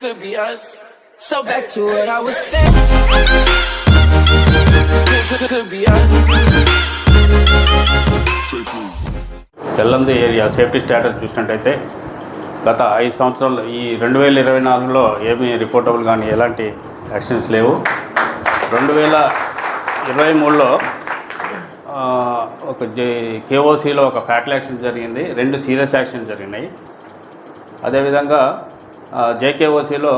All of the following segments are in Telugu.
could be us. So back to what I was saying. Could, be us. తెల్లంది ఏరియా సేఫ్టీ స్టేటస్ చూసినట్టయితే గత ఐదు సంవత్సరాలు ఈ రెండు వేల ఇరవై నాలుగులో ఏమీ రిపోర్టబుల్ కానీ ఎలాంటి యాక్సిడెంట్స్ లేవు రెండు వేల ఇరవై మూడులో ఒక జే కేఓసిలో ఒక ఫ్యాటల్ యాక్సిడెంట్ జరిగింది రెండు సీరియస్ యాక్సిడెంట్ జరిగినాయి అదేవిధంగా జేకేఓసీలో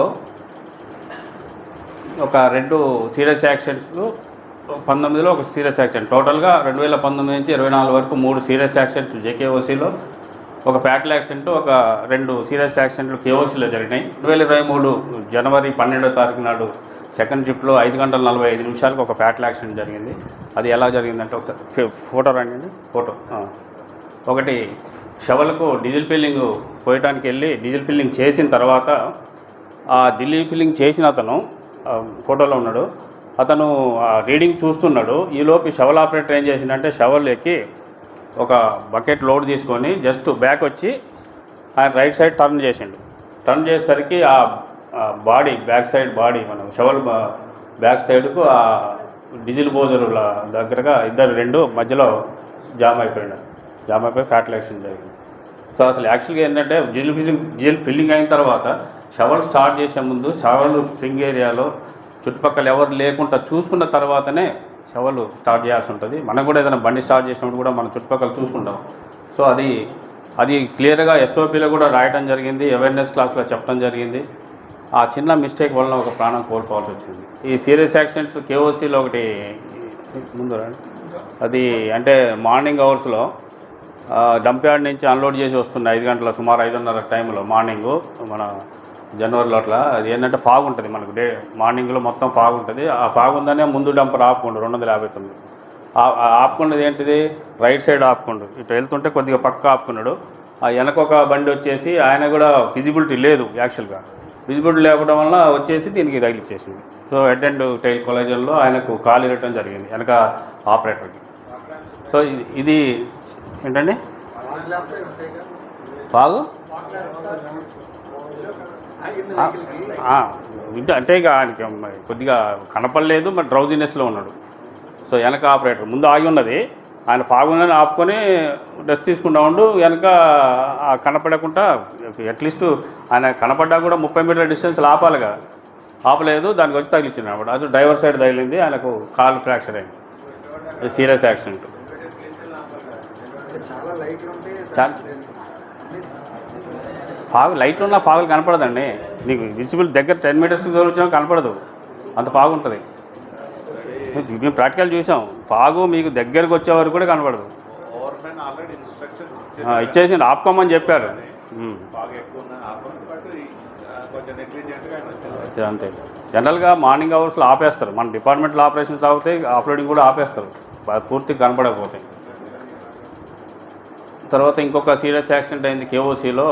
ఒక రెండు సీరియస్ యాక్సిడెంట్స్ పంతొమ్మిదిలో ఒక సీరియస్ యాక్సిడెంట్ టోటల్గా రెండు వేల పంతొమ్మిది నుంచి ఇరవై నాలుగు వరకు మూడు సీరియస్ యాక్సిడెంట్స్ జేకేఓసీలో ఒక ఫ్యాటల్ యాక్సిడెంట్ ఒక రెండు సీరియస్ యాక్సిడెంట్లు కేఓసీలో జరిగినాయి. రెండు వేల ఇరవై మూడు జనవరి పన్నెండో తారీఖు నాడు సెకండ్ షిఫ్ట్లో ఐదు గంటల నలభై ఐదు నిమిషాలకు ఒక ఫ్యాటల్ యాక్సిడెంట్ జరిగింది. అది ఎలా జరిగిందంటే ఒకసారి ఫోటో రండి ఫోటో ఒకటి షవల్కు డీజిల్ ఫిల్లింగ్ పోయటానికి వెళ్ళి డీజిల్ ఫిల్లింగ్ చేసిన తర్వాత ఆ ఢిల్లీ ఫిల్లింగ్ చేసిన అతను ఫోటోలో ఉన్నాడు. అతను ఆ రీడింగ్ చూస్తున్నాడు. ఈలోపు షవల్ ఆపరేటర్ ఏం చేసిందంటే షవల్ ఎక్కి ఒక బకెట్ లోడ్ తీసుకొని జస్ట్ బ్యాక్ వచ్చి ఆయన రైట్ సైడ్ టర్న్ చేసిండు. టర్న్ చేసేసరికి ఆ బాడీ బ్యాక్ సైడ్ బాడీ మనం షవల్ బ్యాక్ సైడ్కు ఆ డిజిల్ బోజరుల దగ్గరగా ఇద్దరు రెండు మధ్యలో జామ్ అయిపోయినారు జామ్ అయిపోయి ఫ్యాటల్ జరిగింది. సో అసలు యాక్చువల్గా ఏంటంటే డీజిల్ ఫిల్లింగ్ డీజిల్ ఫిల్లింగ్ అయిన తర్వాత షవల్ స్టార్ట్ చేసే ముందు షవల్ స్వింగ్ ఏరియాలో చుట్టుపక్కల ఎవరు లేకుండా చూసుకున్న తర్వాతనే షవల్ స్టార్ట్ చేయాల్సి ఉంటుంది. మనం కూడా ఏదైనా బండి స్టార్ట్ చేసినప్పుడు కూడా మన చుట్టుపక్కల చూసుకుంటాం. సో అది అది క్లియర్గా ఎస్ఓపీలో కూడా రాయడం జరిగింది అవేర్నెస్ క్లాస్లో చెప్పడం జరిగింది. ఆ చిన్న మిస్టేక్ వలన ఒక ప్రాణం కోల్పోవాల్సి వచ్చింది. ఈ సీరియస్ యాక్సిడెంట్స్ కేఓసీలో ఒకటి ముందు అది అంటే మార్నింగ్ అవర్స్లో డంప్ యార్డ్ నుంచి అన్లోడ్ చేసి వస్తుంది ఐదు గంటల సుమారు ఐదున్నర టైంలో మార్నింగ్ మన జనవరిలో అట్లా అది ఏంటంటే ఫాగ్ ఉంటుంది మనకు డే మార్నింగ్లో మొత్తం ఫాగ్ ఉంటుంది. ఆ ఫాగ్ ఉందనే ముందు డంపర్ ఆపుకుండు రెండు వందల యాభై తొమ్మిది. ఆ- ఆపుకున్నది ఏంటిది? రైట్ సైడ్ ఆపుకుండు. ఇటు వెళ్తుంటే కొద్దిగా పక్క ఆపుకున్నాడు. ఆ వెనక ఒక బండి వచ్చేసి ఆయన కూడా ఫిజిబిలిటీ లేదు యాక్చువల్గా. విజిబిలిటీ లేకపోవడం వల్ల వచ్చేసి దీనికి తగిలిచ్చేసింది సో హెడ్ అండ్ టైల్ కొలైజన్లో ఆయనకు కాలు ఇరగటం జరిగింది వెనక ఆపరేటర్కి. సో ఇది ఏంటండి? బాగు? ఇంట- అంటే ఇక ఆయనకి కొద్దిగా కనపడలేదు మరి డ్రౌజినెస్లో ఉన్నాడు. సో వెనక ఆపరేటర్ ముందు ఆగి ఉన్నది. ఆయన ఫాగుందని ఆపుకొని డ్రెస్ తీసుకుంటా ఉండు వెనక ఆ కనపడకుండా అట్లీస్ట్ ఆయన కనపడ్డా కూడా ముప్పై మీటర్ల డిస్టెన్స్ ఆపాలిగా. ఆపలేదు దానికి వచ్చి తగిలిచ్చింది అనమాట. అది డ్రైవర్ సైడ్ తగిలింది ఆయనకు కాలు ఫ్రాక్చర్ అయింది. సీరియస్ యాక్సిడెంట్ చాలా లైట్ ఉంటే చాలా ఫాగ్ లైట్ ఉన్న ఫాగులు కనపడదండి. నీకు విజిబుల్ దగ్గర టెన్ మీటర్స్ దూరం వచ్చినా కనపడదు. అంత ఫాగ్ ఉంటుంది. మేము ప్రాక్టికల్ చూసాం. ఫాగు మీకు దగ్గరకు వచ్చే వరకు కూడా కనపడదు. ఇచ్చేసి ఆపుకోమని చెప్పారు. అంతే జనరల్గా మార్నింగ్ అవర్స్లో ఆపేస్తారు. మన డిపార్ట్మెంట్లో ఆపరేషన్స్ ఆగితే ఆఫ్లోడింగ్ కూడా ఆపేస్తారు. పూర్తిగా కనపడకపోతే. తర్వాత ఇంకొక సీరియస్ యాక్సిడెంట్ అయింది కేఓసీలో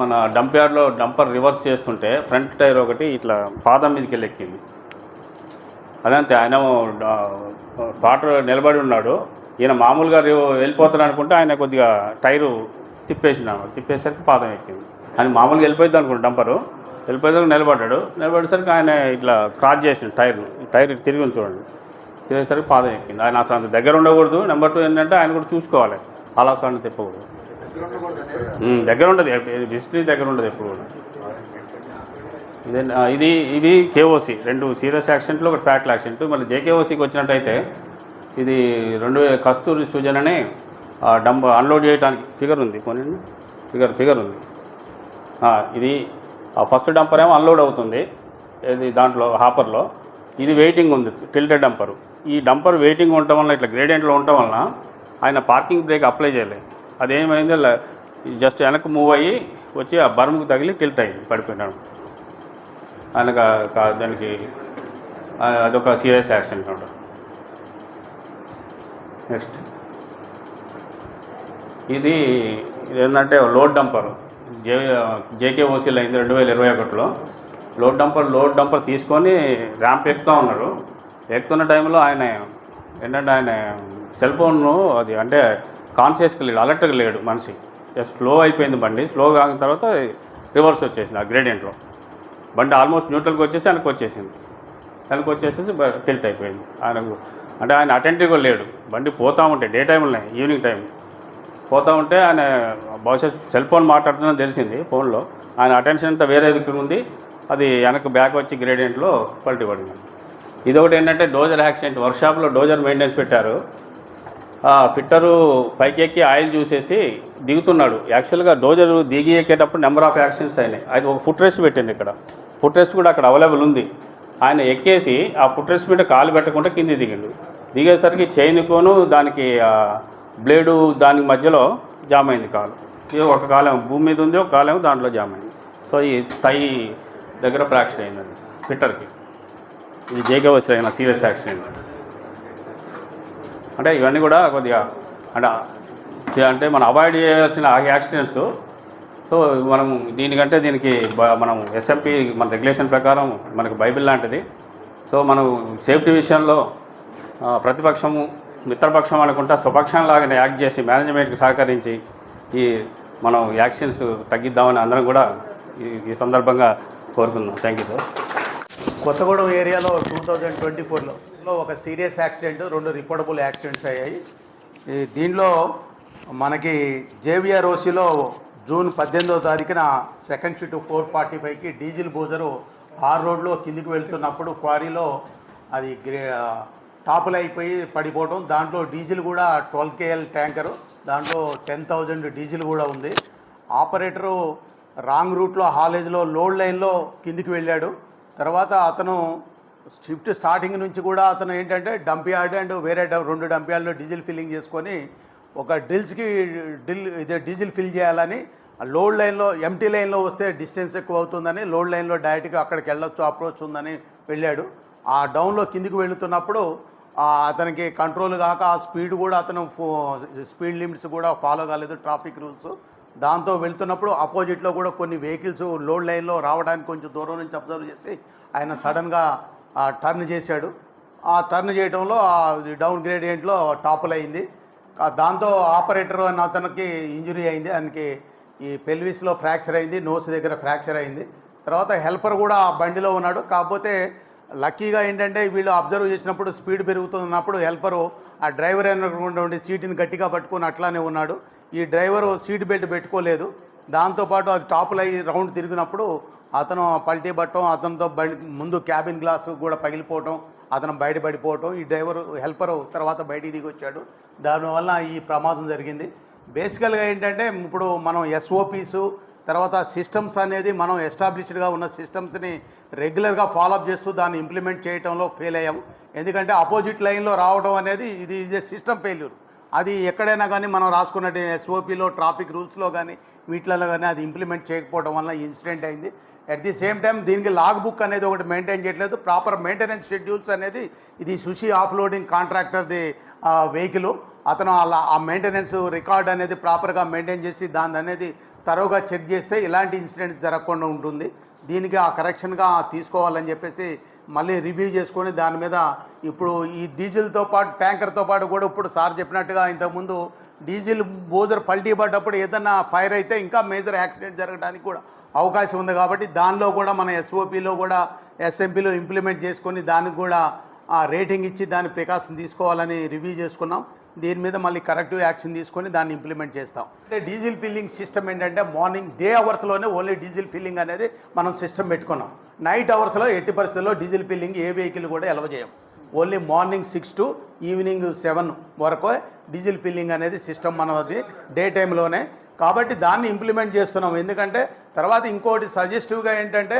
మన డంప్ యార్డ్లో డంపర్ రివర్స్ చేస్తుంటే ఫ్రంట్ టైర్ ఒకటి ఇట్లా పాదం మీదకి వెళ్ళి ఎక్కింది అదంతే ఆయన స్పాట్ నిలబడి ఉన్నాడు. ఈయన మామూలుగా వెళ్ళిపోతాడు అనుకుంటే ఆయన కొద్దిగా టైరు తిప్పేసినాడు తిప్పేసరికి పాదం ఎక్కింది. ఆయన మామూలుగా వెళ్ళిపోయింది అనుకున్నాడు డంపరు. వెళ్ళిపోయేసరికి నిలబడ్డాడు. నిలబడేసరికి ఆయన ఇట్లా క్రాస్ చేసిండు టైర్ టైర్ ఇటు తిరిగి చూడండి. తిరిగేసరికి పాదం ఎక్కింది. ఆయన అసలు అంత దగ్గర ఉండకూడదు. నెంబర్ టూ ఏంటంటే ఆయన కూడా చూసుకోవాలి. అలా తిప్పకూడదు దగ్గర దగ్గర ఉండదు డిస్ప్లే దగ్గర ఉండదు ఎప్పుడు కూడా. ఇది ఇది కేఓసి రెండు సీరియస్ యాక్సిడెంట్లు ఒక ఫ్యాటల్ యాక్సిడెంట్. మళ్ళీ జేకేఓసికి వచ్చినట్టయితే ఇది రెండు వేల కస్తూరి సృజన్ అని అన్లోడ్ చేయడానికి ఫిగర్ ఉంది. కొన్ని ఫిగర్ ఫిగర్ ఉంది. ఇది ఆ ఫస్ట్ డంపర్ ఏమో అన్లోడ్ అవుతుంది. ఇది దాంట్లో హాపర్లో. ఇది వెయిటింగ్ ఉంది టిల్టెడ్ డంపరు. ఈ డంపర్ వెయిటింగ్ ఉండటం వల్ల ఇట్లా గ్రేడియంట్లో ఉండటం వలన ఆయన పార్కింగ్ బ్రేక్ అప్లై చేయలేదు అదేమైంది జస్ట్ వెనక్కి మూవ్ అయ్యి వచ్చి ఆ బర్మ్కి తగిలి టిల్ట్ అయ్యి పడిపోయినాడు. ఆయనకు కా- దానికి అదొక సీరియస్ యాక్సిడెంట్ అనమాట నెక్స్ట్. ఇది ఇది ఏంటంటే లోడ్ డంపర్. జే జేకేఓసీలో అయింది రెండు వేల ఇరవై ఒకటిలో లోడ్ డంపర్ లోడ్ డంపర్ తీసుకొని ర్యాంప్ ఎక్కుతూ ఉన్నారు. ఎక్కుతున్న టైంలో ఆయన ఏంటంటే ఆయన సెల్ ఫోన్ను అది అంటే కాన్షియస్గా లేడు అలర్ట్గా లేడు మనిషి. స్లో అయిపోయింది బండి స్లో కాగిన తర్వాత రివర్స్ వచ్చేసింది ఆ గ్రేడియంట్లో బండి ఆల్మోస్ట్ న్యూట్రల్కి వచ్చేసి ఆయనకు వచ్చేసింది. ఆయనకు వచ్చేసేసి టిల్ట్ అయిపోయింది. ఆయనకు అంటే ఆయన అటెంటివ్గా లేడు. బండి పోతూ ఉంటే డే టైంలో ఈవినింగ్ టైం పోతూ ఉంటే ఆయన బహుశా సెల్ ఫోన్ మాట్లాడుతుందని తెలిసింది ఫోన్లో. ఆయన అటెన్షన్ అంతా వేరే దిక్కు ఉంది. అది వెనక్కి బ్యాక్ వచ్చి గ్రేడియంట్లో పల్టీ పడింది. ఇదొకటి ఏంటంటే డోజర్ యాక్సిడెంట్ వర్క్షాప్లో డోజర్ మెయింటెనెన్స్ పెట్టారు. ఫిట్టరు పైకి ఎక్కి ఆయిల్ చూసేసి దిగుతున్నాడు. యాక్చువల్గా డోజర్ దిగి ఎక్కేటప్పుడు నెంబర్ ఆఫ్ యాక్సిడెంట్స్ అయినాయి. అది ఒక ఫుట్ రెస్ట్ పెట్టండి ఇక్కడ. ఫుట్ రెస్ట్ కూడా అక్కడ అవైలబుల్ ఉంది. ఆయన ఎక్కేసి ఆ ఫుట్ రెస్ట్ మీద కాలు పెట్టకుండా కింది దిగిండు. దిగేసరికి చైన్కోను దానికి బ్లేడు దానికి మధ్యలో జామ్ అయింది కాలు. ఇది ఒక కాలం భూమి మీద ఉంది ఒక కాలం దాంట్లో జామ్ అయింది. సో ఈ తై దగ్గర ఫ్రాక్చర్ అయింది ఫిట్టర్కి. ఇది జేకే వచ్చిన అయిన సీరియస్ యాక్సిడెంట్. అంటే ఇవన్నీ కూడా కొద్దిగా అంటే అంటే మనం అవాయిడ్ చేయాల్సిన ఆ యాక్సిడెంట్స్ సో మనం దీనికంటే దీనికి బ- మనం ఎస్ఎంపి మన రెగ్యులేషన్ ప్రకారం మనకు బైబిల్ లాంటిది. సో మనం సేఫ్టీ విషయంలో ప్రతిపక్షము మిత్రపక్షం అనుకుంటా స్వపక్షం లాగానే యాక్ట్ చేసి మేనేజ్మెంట్కి సహకరించి ఈ మనం యాక్సిడెంట్స్ తగ్గిద్దామని అందరం కూడా ఈ ఈ సందర్భంగా కోరుకుందాం థ్యాంక్ యూ సార్. కొత్తగూడెం ఏరియాలో టూ థౌజండ్ ట్వంటీ ఫోర్లో ఒక సీరియస్ యాక్సిడెంట్ రెండు రిపోర్టబుల్ యాక్సిడెంట్స్ అయ్యాయి. దీనిలో మనకి జేవిఆర్ ఓసీలో జూన్ పద్దెనిమిదో తారీఖున సెకండ్ షిఫ్ట్ ఫోర్ ఫార్టీ ఫైవ్కి డీజిల్ బోజరు ఆరు రోడ్లో కిందికి వెళ్తున్నప్పుడు క్వారీలో అది గ్రే టాపులు అయిపోయి పడిపోవడం దాంట్లో డీజిల్ కూడా ట్వెల్వ్ కేఎల్ ట్యాంకరు దాంట్లో టెన్ థౌజండ్ డీజిల్ కూడా ఉంది. ఆపరేటరు రాంగ్ రూట్లో హాలేజ్లో లోడ్ లైన్లో కిందికి వెళ్ళాడు. తర్వాత అతను షిఫ్ట్ స్టార్టింగ్ నుంచి కూడా అతను ఏంటంటే డంప్ యార్డ్ అండ్ వేరే రెండు డంప్ యార్డ్లో డీజిల్ ఫిల్లింగ్ చేసుకొని ఒక డ్రిల్స్కి డ్రిల్ ఇదే డీజిల్ ఫిల్ చేయాలని లోడ్ లైన్లో ఎంటీ లైన్లో వస్తే డిస్టెన్స్ ఎక్కువ అవుతుందని లోడ్ లైన్లో డైరెక్ట్గా అక్కడికి వెళ్ళొచ్చు అప్రోచ్ ఉందని వెళ్ళాడు. ఆ డౌన్లో కిందికి వెళుతున్నప్పుడు అతనికి కంట్రోల్ కాక ఆ స్పీడ్ కూడా అతను స్పీడ్ లిమిట్స్ కూడా ఫాలో కాలేదు ట్రాఫిక్ రూల్స్. దాంతో వెళ్తున్నప్పుడు అపోజిట్లో కూడా కొన్ని వెహికల్స్ లోడ్ లైన్లో రావడానికి కొంచెం దూరం నుంచి అబ్జర్వ్ చేసి ఆయన సడన్గా టర్న్ చేశాడు. ఆ టర్న్ చేయడంలో ఆ డౌన్ గ్రేడియంట్లో టాపుల్ అయింది. దాంతో ఆపరేటర్ అన్న అతనికి ఇంజురీ అయింది. దానికి ఈ పెల్విస్లో ఫ్రాక్చర్ అయింది నోస్ దగ్గర ఫ్రాక్చర్ అయింది. తర్వాత హెల్పర్ కూడా ఆ బండిలో ఉన్నాడు. కాకపోతే లక్కీగా ఏంటంటే వీళ్ళు అబ్జర్వ్ చేసినప్పుడు స్పీడ్ పెరుగుతున్నప్పుడు హెల్పరు ఆ డ్రైవర్ అనుకుండా సీటుని గట్టిగా పట్టుకొని అట్లానే ఉన్నాడు. ఈ డ్రైవరు సీట్ బెల్ట్ పెట్టుకోలేదు. దాంతోపాటు అది టాపులు అయ్యి రౌండ్ తిరిగినప్పుడు అతను పల్టీ పట్టడం అతనితో బండి ముందు క్యాబిన్ గ్లాస్ కూడా పగిలిపోవటం అతను బయటపడిపోవటం ఈ డ్రైవరు హెల్పర్ తర్వాత బయటికి దిగి వచ్చాడు దానివల్ల ఈ ప్రమాదం జరిగింది. బేసికల్గా ఏంటంటే ఇప్పుడు మనం ఎస్ఓపీసు తర్వాత సిస్టమ్స్ అనేది మనం ఎస్టాబ్లిష్డ్గా ఉన్న సిస్టమ్స్ని రెగ్యులర్గా ఫాలోఅప్ చేస్తూ దాన్ని ఇంప్లిమెంట్ చేయడంలో ఫెయిల్ అయ్యాము ఎందుకంటే అపోజిట్ లైన్లో రావడం అనేది ఇది ఇది సిస్టమ్ ఫెయిల్యూర్. అది ఎక్కడైనా కానీ మనం రాసుకున్న ఎస్ఓపిలో ట్రాఫిక్ రూల్స్లో కానీ వీటిలలో కానీ అది ఇంప్లిమెంట్ చేయకపోవడం వల్ల ఇన్సిడెంట్ అయింది. అట్ ది సేమ్ టైం దీనికి లాగ్ బుక్ అనేది ఒకటి మెయింటైన్ చేయట్లేదు. ప్రాపర్ మెయింటెనెన్స్ షెడ్యూల్స్ అనేది ఇది సుషి ఆఫ్ లోడింగ్ కాంట్రాక్టర్ది వెహికల్ అతను అలా ఆ మెయింటెనెన్స్ రికార్డ్ అనేది ప్రాపర్గా మెయింటైన్ చేసి దాని అనేది తరోగా చెక్ చేస్తే ఇలాంటి ఇన్సిడెంట్స్ జరగకుండా ఉంటుంది. దీనికి ఆ కరెక్షన్గా తీసుకోవాలని చెప్పేసి మళ్ళీ రివ్యూ చేసుకొని దాని మీద ఇప్పుడు ఈ డీజిల్తో పాటు ట్యాంకర్తో పాటు కూడా ఇప్పుడు సార్ చెప్పినట్టుగా ఇంతకుముందు డీజిల్ బోజర్ పల్టీ పడ్డప్పుడు ఏదన్నా ఫైర్ అయితే ఇంకా మేజర్ యాక్సిడెంట్ జరగడానికి కూడా అవకాశం ఉంది కాబట్టి దానిలో కూడా మన ఎస్ఓపిలో కూడా ఎస్ఎంపీలో ఇంప్లిమెంట్ చేసుకొని దానికి కూడా ఆ రేటింగ్ ఇచ్చి దాని ప్రికాషన్ తీసుకోవాలని రివ్యూ చేసుకున్నాం. దీని మీద మళ్ళీ కరెక్టివ్ యాక్షన్ తీసుకొని దాన్ని ఇంప్లిమెంట్ చేస్తాం. అంటే డీజిల్ ఫిల్లింగ్ సిస్టమ్ ఏంటంటే మార్నింగ్ డే అవర్స్లోనే ఓన్లీ డీజిల్ ఫిల్లింగ్ అనేది మనం సిస్టమ్ పెట్టుకున్నాం. నైట్ అవర్స్లో ఎట్టి పరిస్థితుల్లో డీజిల్ ఫిల్లింగ్ ఏ వెహికల్ కూడా ఎలవ చేయం. Only morning six to evening seven వరకు డీజిల్ ఫిల్లింగ్ అనేది సిస్టమ్ మనది డే టైంలోనే. కాబట్టి దాన్ని ఇంప్లిమెంట్ చేస్తున్నాం ఎందుకంటే తర్వాత ఇంకోటి సజెస్టివ్గా ఏంటంటే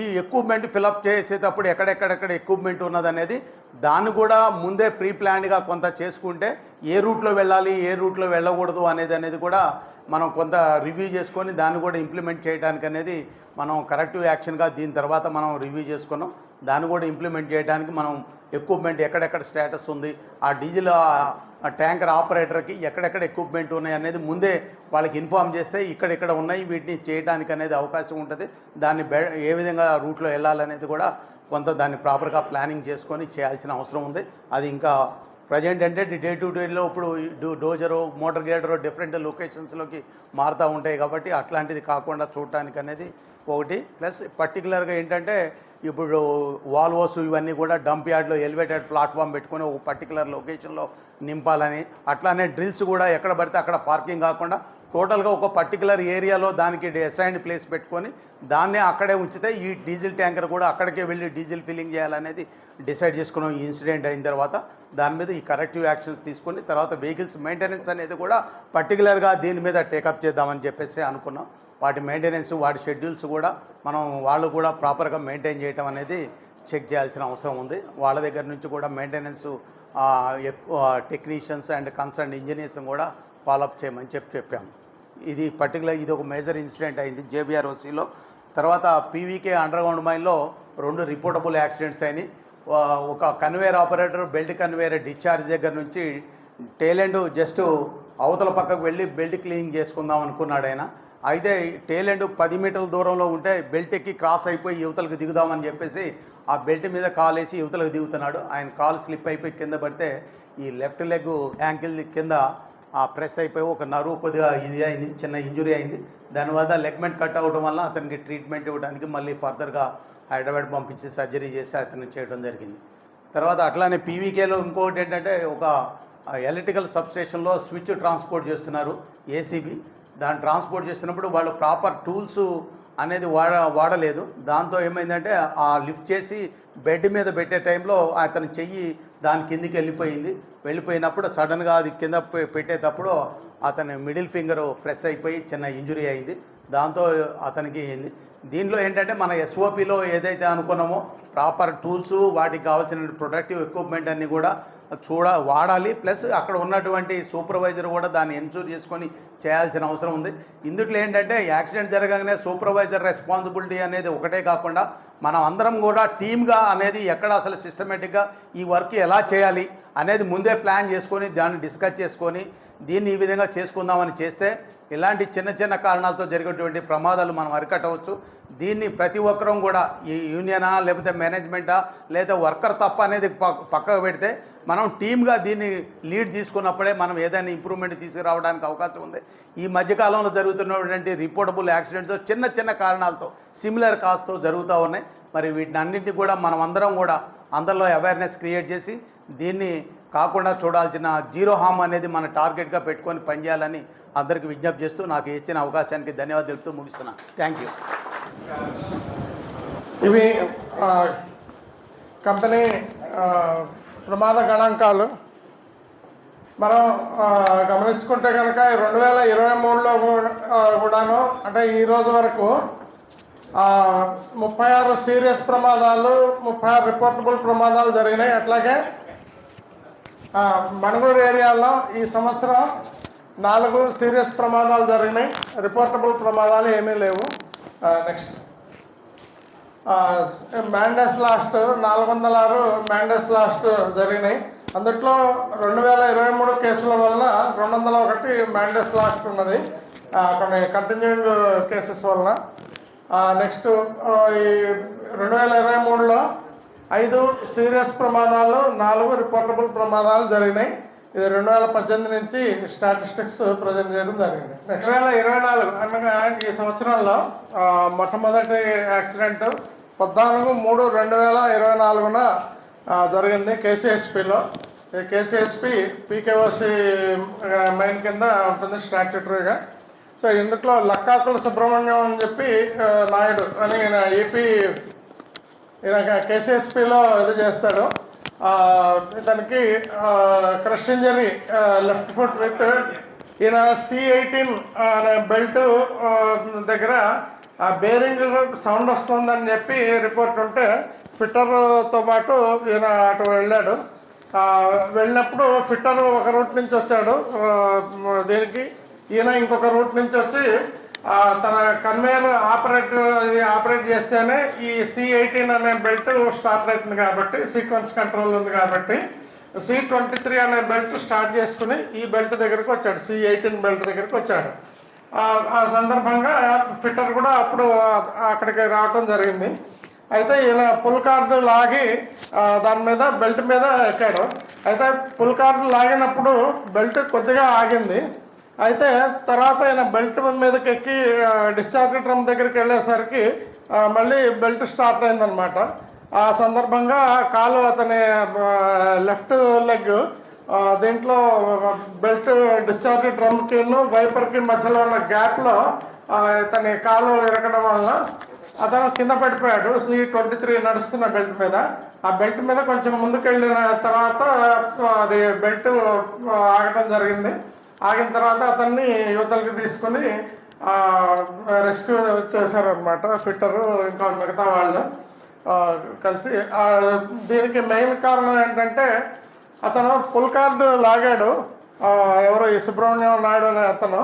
ఈ ఎక్విప్మెంట్ ఫిలప్ చేసేటప్పుడు ఎక్కడెక్కడెక్కడ ఎక్విప్మెంట్ ఉన్నదనేది దాన్ని కూడా ముందే ప్రీ ప్లాన్డ్గా కొంత చేసుకుంటే ఏ రూట్లో వెళ్ళాలి ఏ రూట్లో వెళ్ళకూడదు అనేది అనేది కూడా మనం కొంత రివ్యూ చేసుకొని దాన్ని కూడా ఇంప్లిమెంట్ చేయడానికి అనేది మనం కరెక్టివ్ యాక్షన్గా దీని తర్వాత మనం రివ్యూ చేసుకున్నాం. దాన్ని కూడా ఇంప్లిమెంట్ చేయడానికి మనం ఎక్విప్మెంట్ ఎక్కడెక్కడ స్టేటస్ ఉంది ఆ డీజిల్ ట్యాంకర్ ఆపరేటర్కి ఎక్కడెక్కడ ఎక్విప్మెంట్ ఉన్నాయి అనేది ముందే వాళ్ళకి ఇన్ఫామ్ చేస్తే ఇక్కడెక్కడ ఉన్నాయి వీటిని చేయడానికి అనేది అవకాశం ఉంటుంది. దాన్ని బె ఏ విధంగా రూట్లో వెళ్ళాలనేది కూడా కొంత దాన్ని ప్రాపర్గా ప్లానింగ్ చేసుకొని చేయాల్సిన అవసరం ఉంది. అది ఇంకా ప్రజెంట్ అంటే డే టు డేలో ఇప్పుడు డోజరు మోటార్ గ్రేడరు డిఫరెంట్ లొకేషన్స్లోకి మారుతూ ఉంటాయి కాబట్టి అట్లాంటిది కాకుండా చూడటానికి అనేది ఒకటి. ప్లస్ పర్టికులర్గా ఏంటంటే ఇప్పుడు వాల్వోస్ ఇవన్నీ కూడా డంప్ యార్డ్లో ఎలివేటెడ్ ప్లాట్ఫామ్ పెట్టుకొని ఒక పర్టికులర్ లొకేషన్లో నింపాలని. అట్లానే డ్రిల్స్ కూడా ఎక్కడ పడితే అక్కడ పార్కింగ్ కాకుండా టోటల్గా ఒక పర్టికులర్ ఏరియాలో దానికి అసైన్డ్ ప్లేస్ పెట్టుకొని దాన్నే అక్కడే ఉంచితే ఈ డీజిల్ ట్యాంకర్ కూడా అక్కడికే వెళ్ళి డీజిల్ ఫిల్లింగ్ చేయాలనేది డిసైడ్ చేసుకున్నాం. ఈ ఇన్సిడెంట్ అయిన తర్వాత దాని మీద ఈ కరెక్టివ్ యాక్షన్స్ తీసుకొని తర్వాత వెహికల్స్ మెయింటెనెన్స్ అనేది కూడా పర్టికులర్గా దీని మీద టేకప్ చేద్దామని చెప్పేసి అనుకున్నాం. వాటి మెయింటెనెన్స్ వాటి షెడ్యూల్స్ కూడా మనం వాళ్ళు కూడా ప్రాపర్గా మెయింటైన్ చేయడం అనేది చెక్ చేయాల్సిన అవసరం ఉంది. వాళ్ళ దగ్గర నుంచి కూడా మెయింటెనెన్స్ ఎక్కువ టెక్నీషియన్స్ అండ్ కన్సర్న్ ఇంజనీర్స్ కూడా ఫాలోఅప్ చేయమని చెప్పి చెప్పాము. ఇది పర్టికులర్ ఇది ఒక మేజర్ ఇన్సిడెంట్ అయింది జేబీఆర్ఓసీలో తర్వాత పీవీకే అండర్గ్రౌండ్ మైన్లో రెండు రిపోర్టబుల్ యాక్సిడెంట్స్ అయినాయి. ఒక conveyor operator belt conveyor discharge దగ్గర నుంచి టేలెండ్ జస్ట్ అవతల పక్కకు వెళ్ళి బెల్ట్ క్లీనింగ్ చేసుకుందాం అనుకున్నాడు ఆయన. అయితే టేలెండ్ పది మీటర్ల దూరంలో ఉంటే బెల్ట్ ఎక్కి క్రాస్ అయిపోయి యువతలకు దిగుదామని చెప్పేసి ఆ బెల్ట్ మీద కాలు వేసి యువతలకు దిగుతున్నాడు. ఆయన కాలు స్లిప్ అయిపోయి కింద పడితే ఈ లెఫ్ట్ లెగ్ యాంకిల్ కింద ప్రెస్ అయిపోయి ఒక నరువు కొద్దిగా ఇది అయింది చిన్న ఇంజురీ అయింది. దానివల్ల లెగ్మెంట్ కట్ అవ్వడం వల్ల అతనికి ట్రీట్మెంట్ ఇవ్వడానికి మళ్ళీ ఫర్దర్గా హైదరాబాద్ పంపించి సర్జరీ చేసి అతను చేయడం జరిగింది. తర్వాత అట్లానే పీవీకేలో ఇంకొకటి ఏంటంటే ఒక ఎలక్ట్రికల్ సబ్స్టేషన్లో స్విచ్ ట్రాన్స్పోర్ట్ చేస్తున్నారు ఏసీబీ. దాన్ని ట్రాన్స్పోర్ట్ చేస్తున్నప్పుడు వాళ్ళు ప్రాపర్ టూల్స్ అనేది వాడ వాడలేదు. దాంతో ఏమైందంటే ఆ లిఫ్ట్ చేసి బెడ్ మీద పెట్టే టైంలో అతని చెయ్యి దాని కిందికి వెళ్ళిపోయింది. వెళ్ళిపోయినప్పుడు సడన్గా అది కింద పెట్టేటప్పుడు అతని మిడిల్ ఫింగర్ ప్రెస్ అయిపోయి చిన్న ఇంజురీ అయింది. దాంతో అతనికి దీనిలో ఏంటంటే మన ఎస్ఓపిలో ఏదైతే అనుకున్నామో ప్రాపర్ టూల్స్ వాటికి కావాల్సిన ప్రొటెక్టివ్ ఎక్విప్మెంట్ అన్నీ కూడా చూడ వాడాలి. ప్లస్ అక్కడ ఉన్నటువంటి సూపర్వైజర్ కూడా దాన్ని ఎన్షూర్ చేసుకొని చేయాల్సిన అవసరం ఉంది. ఇందుట్లో ఏంటంటే యాక్సిడెంట్ జరగగానే సూపర్వైజర్ రెస్పాన్సిబిలిటీ అనేది ఒకటే కాకుండా మనం అందరం కూడా టీమ్గా అనేది ఎక్కడ అసలు సిస్టమేటిక్గా ఈ వర్క్ ఎలా చేయాలి అనేది ముందే ప్లాన్ చేసుకొని దాన్ని డిస్కస్ చేసుకొని దీన్ని ఈ విధంగా చేసుకుందామని చేస్తే ఇలాంటి చిన్న చిన్న కారణాలతో జరిగేటువంటి ప్రమాదాలు మనం అరికట్టవచ్చు. దీన్ని ప్రతి ఒక్కరం కూడా ఈ యూనియనా లేకపోతే మేనేజ్మెంటా లేదా వర్కర్ తప్ప అనేది పక్కకు పెడితే మనం టీమ్గా దీన్ని లీడ్ తీసుకున్నప్పుడే మనం ఏదైనా ఇంప్రూవ్మెంట్ తీసుకురావడానికి అవకాశం ఉంది. ఈ మధ్యకాలంలో జరుగుతున్నటువంటి రిపోర్టబుల్ యాక్సిడెంట్స్ చిన్న చిన్న కారణాలతో సిమిలర్ కాస్తో జరుగుతూ ఉన్నాయి. మరి వీటిని అన్నింటినీ కూడా మనం అందరం కూడా అందరిలో అవేర్నెస్ క్రియేట్ చేసి దీన్ని కాకుండా చూడాల్సిన జీరో హామ్ అనేది మన టార్గెట్గా పెట్టుకొని పనిచేయాలని అందరికీ విజ్ఞప్తి చేస్తూ నాకు ఇచ్చిన అవకాశానికి ధన్యవాదాలు తెలుపుతూ ముగిస్తున్నాను థ్యాంక్ యూ ఇవి కంపెనీ ప్రమాద గణాంకాలు. మనం గమనించుకుంటే కనుక రెండు వేల ఇరవై మూడులో కూడాను అంటే ఈ రోజు వరకు ముప్పై ఆరు సీరియస్ ప్రమాదాలు ముప్పై ఆరు రిపోర్టబుల్ ప్రమాదాలు జరిగినాయి. అట్లాగే మణుగూరు ఏరియాలో ఈ సంవత్సరం నాలుగు సీరియస్ ప్రమాదాలు జరిగినాయి. రిపోర్టబుల్ ప్రమాదాలు ఏమీ లేవు. నెక్స్ట్. మ్యాండస్ లాస్ట్ నాలుగు వందల ఆరు మ్యాండస్ లాస్ట్ జరిగినాయి. అందుట్లో రెండు వేల ఇరవై మూడు కేసుల వలన రెండు వందల ఒకటి మ్యాండస్ లాస్ట్ ఉన్నది. కొన్ని కంటిన్యూయింగ్ కేసెస్ వలన. నెక్స్ట్ ఈ రెండు వేల ఇరవై మూడులో ఐదు సీరియస్ ప్రమాదాలు నాలుగు రిపోర్టబుల్ ప్రమాదాలు జరిగినాయి. ఇది రెండు వేల పద్దెనిమిది నుంచి స్టాటిస్టిక్స్ ప్రజెంట్ చేయడం జరిగింది. రెండు వేల ఇరవై నాలుగు అనగా ఈ సంవత్సరంలో మొట్టమొదటి యాక్సిడెంట్ పద్నాలుగు మూడు రెండు వేల ఇరవై నాలుగున జరిగింది కేసీహెచ్పిలో. కేసీహెచ్పి పీకేఓసి మెయిన్ కింద ఉంటుంది స్టాట్యూటరీగా. సో ఇందులో లక్కాకుల సుబ్రహ్మణ్యం అని చెప్పి నాయుడు అని ఏపీ ఈయన కేసీఎస్పిలో ఇది చేస్తాడు. దానికి ఇతనికి crush injury left foot with ఈయన సి ఎయిటీన్ అనే బెల్ట్ దగ్గర ఆ బేరింగ్ సౌండ్ వస్తుందని చెప్పి రిపోర్ట్ ఉంటే ఫిట్టర్తో పాటు ఈయన అటు వెళ్ళాడు. వెళ్ళినప్పుడు ఫిట్టర్ ఒక రూట్ నుంచి వచ్చాడు. దీనికి ఈయన ఇంకొక రూట్ నుంచి వచ్చి తన కన్వేయర్ ఆపరేట్ అది ఆపరేట్ చేస్తేనే ఈ సి ఎయిటీన్ అనే బెల్ట్ స్టార్ట్ అవుతుంది కాబట్టి సీక్వెన్స్ కంట్రోల్ ఉంది కాబట్టి సి ట్వంటీ త్రీ అనే బెల్ట్ స్టార్ట్ చేసుకుని ఈ బెల్ట్ దగ్గరికి వచ్చాడు సి ఎయిటీన్ బెల్ట్ దగ్గరికి వచ్చాడు. ఆ- సందర్భంగా ఫిట్టర్ కూడా అప్పుడు అక్కడికి రావటం జరిగింది. అయితే ఈయన పుల్ కార్డు లాగి దాని మీద బెల్ట్ మీద ఎక్కాడు. అయితే పుల్ కార్డు లాగినప్పుడు బెల్ట్ కొద్దిగా ఆగింది. అయితే తర్వాత ఆయన బెల్ట్ మీదకి ఎక్కి డిశ్చార్జ్ డ్రమ్ దగ్గరికి వెళ్ళేసరికి మళ్ళీ బెల్ట్ స్టార్ట్ అయిందనమాట ఆ సందర్భంగా కాలు అతని లెఫ్ట్ లెగ్ దీంట్లో బెల్ట్ డిశ్చార్జ్ డ్రమ్కి వైపర్కి మధ్యలో ఉన్న గ్యాప్లో ఇతని కాలు ఇరగడం వలన అతను కింద పడిపోయాడు. సి ట్వంటీ త్రీ నడుస్తున్న బెల్ట్ మీద. ఆ బెల్ట్ మీద కొంచెం ముందుకెళ్ళిన తర్వాత అది బెల్ట్ ఆగటం జరిగింది. ఆగిన తర్వాత అతన్ని యువతలకి తీసుకుని రెస్క్యూ చేశారనమాట ఫిట్టరు ఇంకా మిగతా వాళ్ళు. కలిసి దీనికి మెయిన్ కారణం ఏంటంటే అతను ఫుల్ కార్డు లాగాడు. ఎవరో ఈ సుబ్రహ్మణ్యం నాయుడు అనే అతను.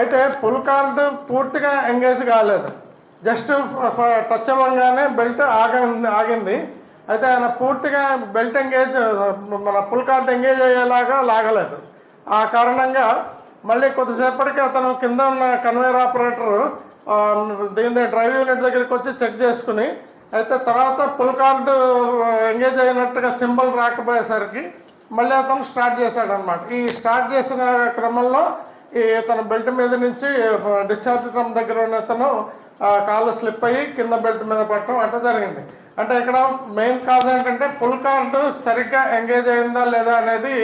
అయితే ఫుల్ కార్డు పూర్తిగా ఎంగేజ్ కాలేదు. జస్ట్ టచ్ అవ్వగానే బెల్ట్ ఆగింది ఆగింది. అయితే ఆయన పూర్తిగా బెల్ట్ ఎంగేజ్ మన ఫుల్ కార్డ్ ఎంగేజ్ అయ్యేలాగా లాగలేదు. ఆ కారణంగా మళ్ళీ కొద్దిసేపటికి అతను కింద ఉన్న కన్వేయర్ ఆపరేటర్ దీని డ్రైవ్ యూనిట్ దగ్గరికి వచ్చి చెక్ చేసుకుని అయితే తర్వాత ఫుల్ కార్డు ఎంగేజ్ అయినట్టుగా సింబల్ రాకపోయేసరికి మళ్ళీ అతను స్టార్ట్ చేశాడు అనమాట ఈ స్టార్ట్ చేసిన క్రమంలో ఈ తన బెల్ట్ మీద నుంచి డిశ్చార్జ్ డ్రమ్ దగ్గర ఉన్న అతను కాళ్ళు స్లిప్ అయ్యి కింద బెల్ట్ మీద పట్టడం అట్లా జరిగింది. అంటే ఇక్కడ మెయిన్ కాజ్ ఏంటంటే ఫుల్ కార్డు సరిగ్గా ఎంగేజ్ అయిందా లేదా అనేది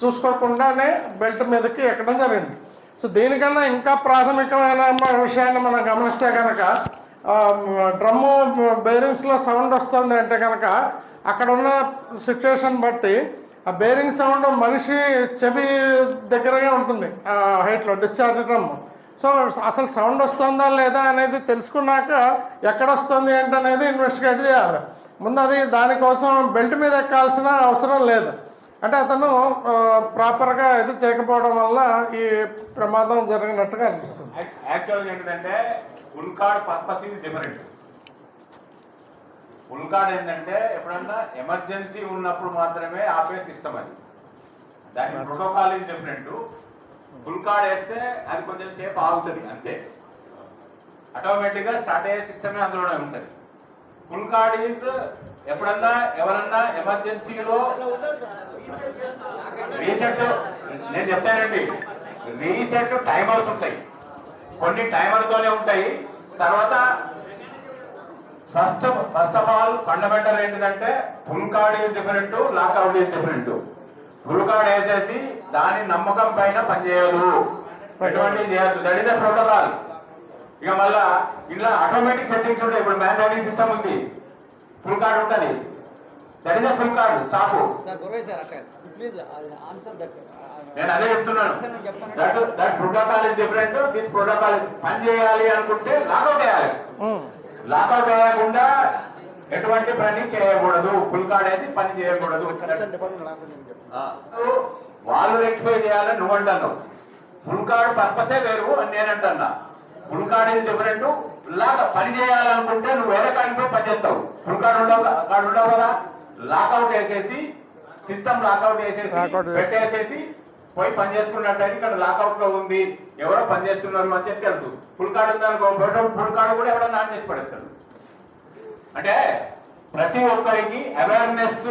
చూసుకోకుండానే బెల్ట్ మీదకి ఎక్కడం జరిగింది. సో దీనికన్నా ఇంకా ప్రాథమికమైన విషయాన్ని మనం గమనిస్తే కనుక డ్రమ్ము బేరింగ్స్లో సౌండ్ వస్తుంది అంటే కనుక అక్కడ ఉన్న సిచ్యువేషన్ బట్టి ఆ బేరింగ్ సౌండ్ మనిషి చెవి దగ్గరగా ఉంటుంది ఆ హైట్లో డిశ్చార్జ్ డ్రమ్ సో అసలు సౌండ్ వస్తుందా లేదా అనేది తెలుసుకున్నాక ఎక్కడ వస్తుంది ఏంటనేది ఇన్వెస్టిగేట్ చేయాలి. ముందు అది దానికోసం బెల్ట్ మీద ఎక్కాల్సిన అవసరం లేదు. అంటే అతను ప్రాపర్గా ఇది చేయకపోవడం వల్ల ఈ ప్రమాదం జరిగినట్టుగా అనిపిస్తుంది. యాక్చువల్గా ఏంటంటే pull cord purpose is different. Pull cord ఏంటంటే ఎప్పుడన్నా ఎమర్జెన్సీ ఉన్నప్పుడు మాత్రమే ఆపే సిస్టమ్ అది. దాని protocol is different. Pull cord వేస్తే అది కొంచెం సేపు ఆగుతుంది అంతే. ఆటోమేటిక్గా స్టార్ట్ అయ్యే సిస్టమే అందులోనే ఉంటుంది. ఫుల్ కార్డ్ ఎప్పుడన్నా ఎవరన్నా ఎమర్జెన్సీలో రీసెట్ నేను చెప్తానండి. రీసెట్ టైమర్స్ ఉంటాయి. కొన్ని టైమర్తోనే ఉంటాయి. తర్వాత first first of all fundamental ఏంటంటే pull cord is different lockout is different pull cord వేసేసి దాని నమ్మకం పైన పనిచేయదు. ఎటువంటి చేయదు దట్ ఈస్ ద ప్రోటోకాల్ ఇక మళ్ళా ఇలా ఆటోమేటిక్ సెట్టింగ్స్ ఉంటాయి. ఇప్పుడు మ్యాన్ డ్రైవింగ్ సిస్టమ్ ఉంది. ఫుల్ కార్డ్ ఉంటుంది. That the pull cord stop sir Guravayya sir అక్కడ. ప్లీజ్ ఆన్సర్ దట్ నేను అదే చెప్తున్నాను. That that protocol is different this protocol పని చేయాలి అనుకుంటే లాకౌట్ వేయాలి ఉమ్. లాకౌట్ వేయకుండా ఎటువంటి పని చేయకూడదు. ఫుల్ కార్డ్ వేసి పని చేయకూడదు. ఆ. వాళ్ళు రెక్టిఫై చేయాలని నువ్వు అంటున్నావు. ఫుల్ కార్డ్ పర్పసే వేరు అని నేను అంటున్నా. ఫుల్ కార్డ్ ఇది డిఫరెంట్ లాగా పని చేయాలనుకుంటే నువ్వు వేరే కార్డుతో పని చేస్తావు? ఫుల్ కార్డ్ ఉండవు కార్డు ఉండవు కదా? లాకౌట్ వేసేసి సిస్టమ్ లాకౌట్ వేసేసి. పెట్టేసేసి పోయి పని చేసుకున్నట్టయితే ఇక్కడ లాకౌట్లో ఉంది. ఎవరో పని చేస్తున్నారు అని చెప్పి తెలుసు. ఫుల్ కార్డు ఉందనుకో ఫుల్ కార్డు కూడా ఎవడో నాన్ చేసి పడేస్తాడు. అంటే ప్రతి ఒక్కరికి అవేర్నెస్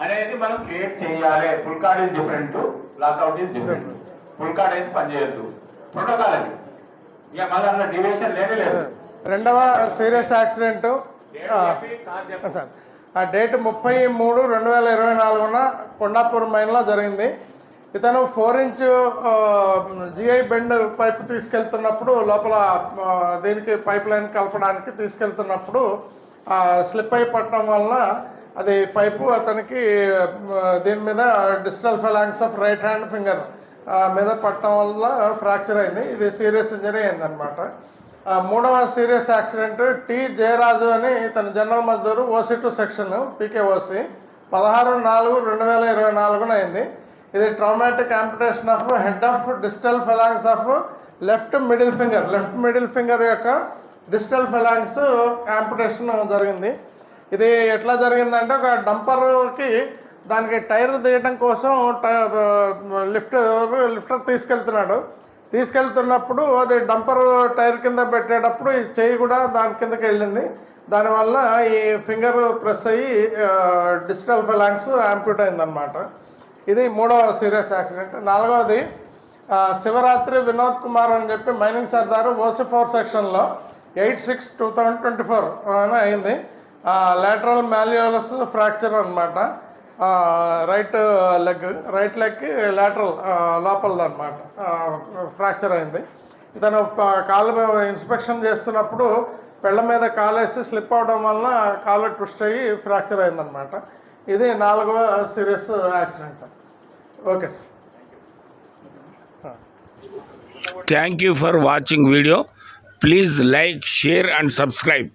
అనేది మనం క్రియేట్ చేయాలి. Pull cord is different lockout is different pull cord వేసి పనిచేయద్దు ప్రోటోకాల్ అది. ఇక మళ్ళీ అందులో డివియేషన్ లేనే లేదు. రెండవ సీరియస్ యాక్సిడెంట్. సార్ ఆ డేట్ ముప్పై మూడు రెండు వేల ఇరవై నాలుగున కొండాపూర్ మైన్లో జరిగింది. ఇతను four inch GI bend pipe తీసుకెళ్తున్నప్పుడు లోపల దీనికి పైప్ లైన్ కలపడానికి తీసుకెళ్తున్నప్పుడు స్లిప్ అయి పట్టడం వలన అది పైపు అతనికి దీని మీద digital phalanges of right hand finger మీద పట్టడం వల్ల ఫ్రాక్చర్ అయింది. ఇది సీరియస్ ఇంజరీ అయిందనమాట మూడవ సీరియస్ యాక్సిడెంట్ టి జయరాజు అని ఇతను జనరల్ మజ్దూరు ఓసీ టూ సెక్షన్ పీకేఓసి పదహారు నాలుగు రెండు వేల ఇరవై నాలుగున అయింది. ఇది traumatic amputation of head of digital phalanges of left middle finger left middle finger యొక్క డిజిటల్ ఫెలాంగ్స్ ఆంపిటేషన్ జరిగింది. ఇది ఎట్లా జరిగిందంటే ఒక డంపర్కి దానికి టైర్ తీయడం కోసం లిఫ్ట్ లిఫ్టర్ తీసుకెళ్తున్నాడు. తీసుకెళ్తున్నప్పుడు అది డంపర్ టైర్ కింద పెట్టేటప్పుడు ఈ చెయ్యి కూడా దాని కిందకి వెళ్ళింది. దానివల్ల ఈ ఫింగర్ ప్రెస్ అయ్యి డిజిటల్ ఫిలాంగ్స్ యాంప్యూట్ అయిందనమాట ఇది మూడవ సీరియస్ యాక్సిడెంట్. నాలుగవది శివరాత్రి వినోద్ కుమార్ అని చెప్పి మైనింగ్ సర్దారు ఓసి ఫోర్ సెక్షన్లో eight six two thousand twenty four అయింది. లేటరల్ మాల్యూలస్ ఫ్రాక్చర్ అనమాట రైట్ లెగ్ రైట్ లెగ్కి లాటరల్ లోపలది అనమాట ఫ్రాక్చర్ అయింది. ఇతను కాలు ఇన్స్పెక్షన్ చేస్తున్నప్పుడు పెళ్ళ మీద కాలేసి స్లిప్ అవడం వలన కాలు ట్విస్ట్ అయ్యి ఫ్రాక్చర్ అయిందనమాట ఇది నాలుగవ serious accident sir okay sir thank you for watching video please like share and subscribe